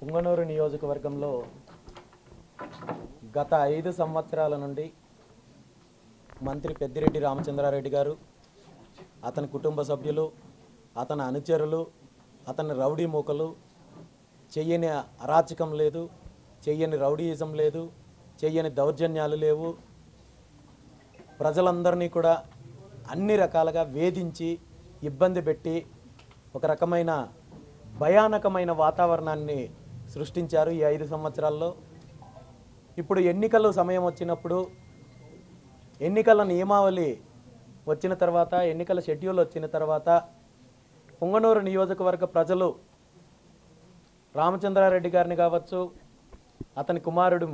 పుంగనూరు నియోజకవర్గంలో గత ఐదు సంవత్సరాల నుండి మంత్రి పెద్దిరెడ్డి రామచంద్రారెడ్డి గారు అతని కుటుంబ సభ్యులు అతని అనుచరులు అతని రౌడీ మూకలు చెయ్యని అరాచకం లేదు చెయ్యని రౌడీయిజం లేదు చెయ్యని దౌర్జన్యాలు లేవు. ప్రజలందరినీ కూడా అన్ని రకాలుగా వేధించి ఇబ్బంది పెట్టి ఒక రకమైన భయానకమైన వాతావరణాన్ని సృష్టించారు ఈ ఐదు సంవత్సరాల్లో. ఇప్పుడు ఎన్నికలు సమయం వచ్చినప్పుడు ఎన్నికల నియమావళి వచ్చిన తర్వాత ఎన్నికల షెడ్యూల్ వచ్చిన తర్వాత పుంగనూరు నియోజకవర్గ ప్రజలు రామచంద్రారెడ్డి గారిని కావచ్చు అతని కుమారుడు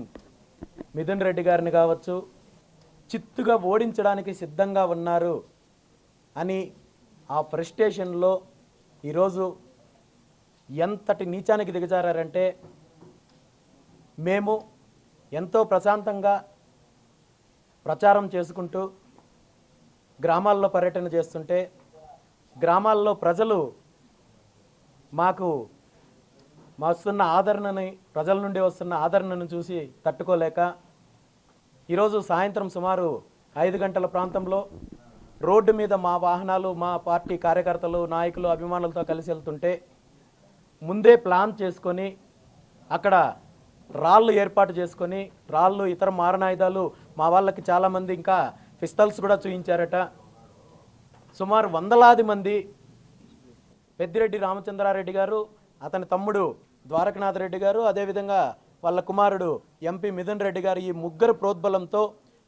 మిథున్ రెడ్డి గారిని కావచ్చు చిత్తుగా ఓడించడానికి సిద్ధంగా ఉన్నారు అని ఆ ఫ్రస్ట్రేషన్లో ఈరోజు ఎంతటి నీచానికి దిగజారంటే మేము ఎంతో ప్రశాంతంగా ప్రచారం చేసుకుంటూ గ్రామాల్లో పర్యటన చేస్తుంటే గ్రామాల్లో ప్రజలు మాకు వస్తున్న ఆదరణని ప్రజల నుండి వస్తున్న ఆదరణను చూసి తట్టుకోలేక ఈరోజు సాయంత్రం సుమారు ఐదు గంటల ప్రాంతంలో రోడ్డు మీద మా వాహనాలు మా పార్టీ కార్యకర్తలు నాయకులు అభిమానులతో కలిసి వెళ్తుంటే ముందే ప్లాన్ చేసుకొని అక్కడ రాళ్ళు ఏర్పాటు చేసుకొని రాళ్ళు ఇతర మారణాయుధాలు మా వాళ్ళకి చాలామంది ఇంకా పిస్తల్స్ కూడా చూయించారట. సుమారు వందలాది మంది పెద్దిరెడ్డి రామచంద్రారెడ్డి గారు అతని తమ్ముడు ద్వారకనాథ్ రెడ్డి గారు అదేవిధంగా వాళ్ళ కుమారుడు ఎంపీ మిథున్ రెడ్డి గారు ఈ ముగ్గురు ప్రోద్బలంతో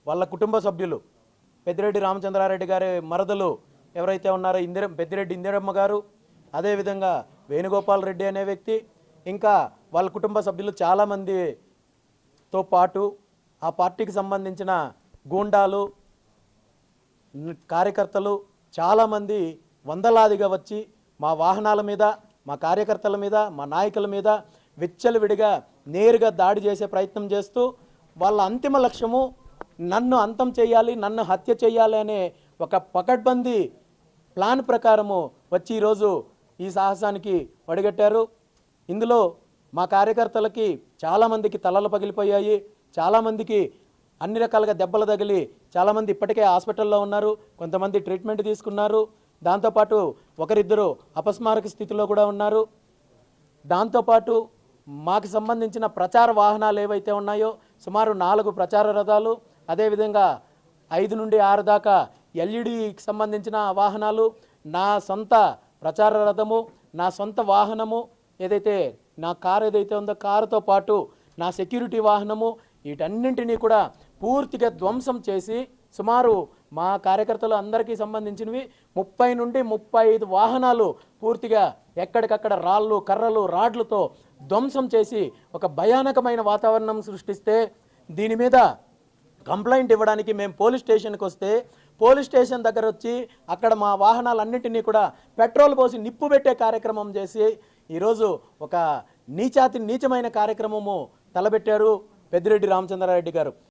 వాళ్ళ కుటుంబ సభ్యులు పెద్దిరెడ్డి రామచంద్రారెడ్డి గారి మరదలు ఎవరైతే ఉన్నారో ఇందిర పెద్దిరెడ్డి ఇందిరమ్మ గారు అదేవిధంగా వేణుగోపాల్ రెడ్డి అనే వ్యక్తి ఇంకా వాళ్ళ కుటుంబ సభ్యులు చాలామందితో పాటు ఆ పార్టీకి సంబంధించిన గూండాలు కార్యకర్తలు చాలామంది వందలాదిగా వచ్చి మా వాహనాల మీద మా కార్యకర్తల మీద మా నాయకుల మీద విచ్చలవిడిగా నేరుగా దాడి చేసే ప్రయత్నం చేస్తూ వాళ్ళ అంతిమ లక్ష్యము నన్ను అంతం చేయాలి నన్ను హత్య చేయాలి అనే ఒక పకడ్బందీ ప్లాన్ ప్రకారము వచ్చి ఈరోజు ఈ సాహసానికి వడిగట్టారు ఇందులో మా కార్యకర్తలకి చాలామందికి తలలు పగిలిపోయాయి. చాలామందికి అన్ని రకాలుగా దెబ్బలు తగిలి చాలామంది ఇప్పటికే హాస్పిటల్లో ఉన్నారు. కొంతమంది ట్రీట్మెంట్ తీసుకున్నారు. దాంతోపాటు ఒకరిద్దరు అపస్మారక స్థితిలో కూడా ఉన్నారు. దాంతోపాటు మాకు సంబంధించిన ప్రచార వాహనాలు ఏవైతే ఉన్నాయో సుమారు నాలుగు ప్రచార రథాలు అదేవిధంగా ఐదు నుండి ఆరు దాకా ఎల్ఈడికి సంబంధించిన వాహనాలు నా సొంత ప్రచార రథము నా సొంత వాహనము ఏదైతే నా కారు ఏదైతే ఉందో కారుతో పాటు నా సెక్యూరిటీ వాహనము వీటన్నింటినీ కూడా పూర్తిగా ధ్వంసం చేసి సుమారు మా కార్యకర్తలు అందరికీ సంబంధించినవి ముప్పై నుండి ముప్పై ఐదు వాహనాలు పూర్తిగా ఎక్కడికక్కడ రాళ్ళు కర్రలు రాడ్లతో ధ్వంసం చేసి ఒక భయానకమైన వాతావరణం సృష్టిస్తే దీని మీద కంప్లైంట్ ఇవ్వడానికి మేము పోలీస్ స్టేషన్కి వస్తే పోలీస్ స్టేషన్ దగ్గర వచ్చి అక్కడ మా వాహనాలన్నింటినీ కూడా పెట్రోల్ పోసి నిప్పు పెట్టే కార్యక్రమం చేసి ఈరోజు ఒక నీచాతి నీచమైన కార్యక్రమము తలబెట్టారు పెద్దిరెడ్డి రామచంద్రారెడ్డి గారు.